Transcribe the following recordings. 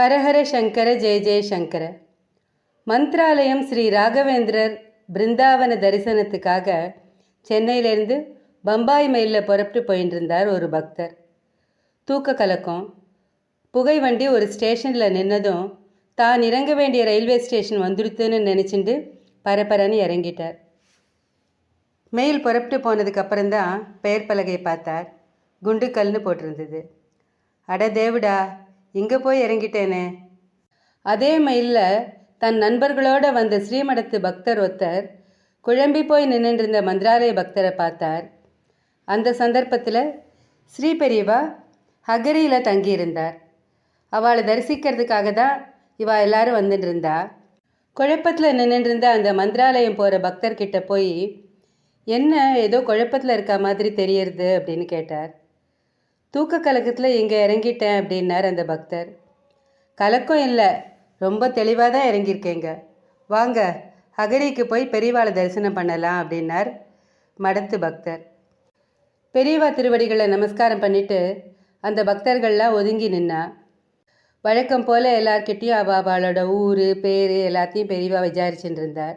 ஹரஹர சங்கர ஜெய ஜெய சங்கர. மந்த்ராலயம் ஸ்ரீ ராகவேந்திரர் பிருந்தாவன தரிசனத்துக்காக சென்னையிலேருந்து பம்பாய் மெயிலில் புறப்பட்டு போயின்னு இருந்தார் ஒரு பக்தர். தூக்க கலக்கம். புகை வண்டி ஒரு ஸ்டேஷனில் நின்னதும் தான் இறங்க வேண்டிய ரயில்வே ஸ்டேஷன் வந்துடுத்துன்னு நினச்சிண்டு பரபரன்னு இறங்கிட்டார். மெயில் புறப்பட்டு போனதுக்கப்புறம்தான் பெயர் பலகை பார்த்தார். குண்டுக்கல்னு போட்டிருந்தது. அட தேவுடா இங்கே போய் இறங்கிட்டேனே? அதே மயிலில் தன் நண்பர்களோட வந்த ஸ்ரீமடத்து பக்தர் ஒருத்தர் குழம்பி போய் நின்றுருந்த மந்திராலய பக்தரை பார்த்தார். அந்த சந்தர்ப்பத்தில் ஸ்ரீ பெரியவா ஹகரியில் தங்கியிருந்தார். அவளை தரிசிக்கிறதுக்காக தான் இவா எல்லாரும் வந்துட்டு இருந்தா குழப்பத்தில் நின்றுருந்த அந்த மந்திராலயம் போகிற பக்தர்கிட்ட போய் என்ன ஏதோ குழப்பத்தில் இருக்க மாதிரி தெரியறது? அப்படின்னு கேட்டார். தூக்க கலக்கத்தில் இங்கே இறங்கிட்டேன் அப்படின்னார் அந்த பக்தர். கலக்கம் இல்லை ரொம்ப தெளிவாக தான் இறங்கியிருக்கேங்க. வாங்க அகரிக்கு போய் பெரியவாளை தரிசனம் பண்ணலாம் அப்படின்னார் மடத்து பக்தர். பெரியவா திருவடிகளை நமஸ்காரம் பண்ணிட்டு அந்த பக்தர்கள்லாம் ஒதுங்கி நின்னா வழக்கம் போல் எல்லார்கிட்டேயும் அவ அவளோட ஊர் பேர் எல்லாத்தையும் பெரியவா விசாரிச்சுட்டு இருந்தார்.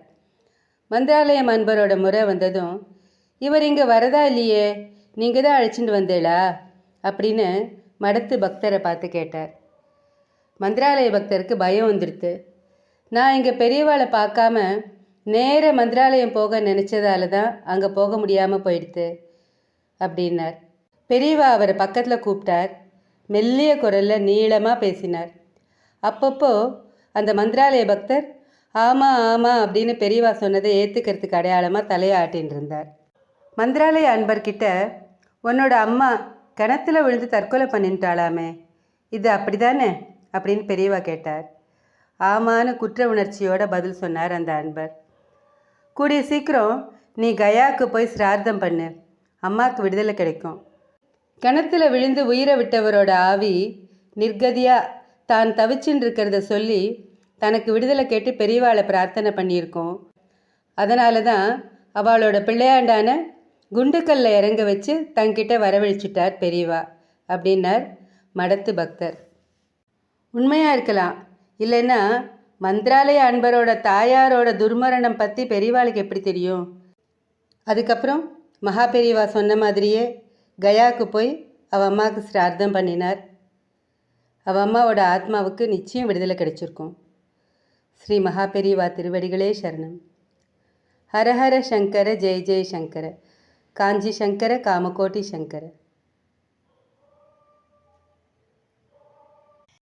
மந்திராலயம் அன்பரோட முறை வந்ததும் இவர் இங்கே வரதா இல்லையே? நீங்கள் தான் அழைச்சிட்டு வந்தேளா அப்படின்னு மடத்து பக்தரை பார்த்து கேட்டார். மந்திராலய பக்தருக்கு பயம் வந்துடுத்து. நான் இங்கே பெரியவாளை பார்க்காம நேர மந்திராலயம் போக நினச்சதால தான் அங்கே போக முடியாமல் போயிடுத்து அப்படின்னார். பெரியவா அவரை பக்கத்தில் கூப்பிட்டார். மெல்லிய குரலில் நீளமாக பேசினார். அப்பப்போ அந்த மந்திராலய பக்தர் ஆமாம் ஆமாம் அப்படின்னு பெரியவா சொன்னதை ஏற்றுக்கிறதுக்கு அடையாளமாக தலையை இருந்தார். மந்திராலய அன்பர்கிட்ட உன்னோட அம்மா கிணத்துல விழுந்து தற்கொலை பண்ணிட்டாளாமே. இது அப்படிதானே? அப்படின்னு பெரியவா கேட்டார். ஆமான்னு குற்ற உணர்ச்சியோட பதில் சொன்னார் அந்த அன்பர். கூடிய சீக்கிரம் நீ கயாவுக்கு போய் சிரார்த்தம் பண்ணு. அம்மாவுக்கு விடுதலை கிடைக்கும். கிணத்துல விழுந்து உயிரை விட்டவரோட ஆவி நிர்கதியாக தான் தவிச்சுன்னு இருக்கிறத சொல்லி தனக்கு விடுதலை கேட்டு பெரியவாளை பிரார்த்தனை பண்ணியிருக்கோம். அதனால தான் அவளோட பிள்ளையாண்டான குண்டுக்கல்ல இறங்க வச்சு தங்கிட்ட வரவழைச்சிட்டார் பெரியவா அப்படின்னார் மடத்து பக்தர். உண்மையாக இருக்கலாம். இல்லைன்னா மந்திராலய அன்பரோட தாயாரோட துர்மரணம் பற்றி பெரியவாளுக்கு எப்படி தெரியும்? அதுக்கப்புறம் மகா பெரியவா சொன்ன மாதிரியே கயாவுக்கு போய் அவ அம்மாவுக்கு சிரார்த்தம் பண்ணினார். அவ அம்மாவோட ஆத்மாவுக்கு நிச்சயம் விடுதலை கிடைச்சிருக்கும். ஸ்ரீ மகா பெரியவா திருவடிகளே சரணம். ஹரஹர சங்கர ஜெய ஜெய சங்கர. காஞ்சி சங்கர காமகோட்டி சங்கர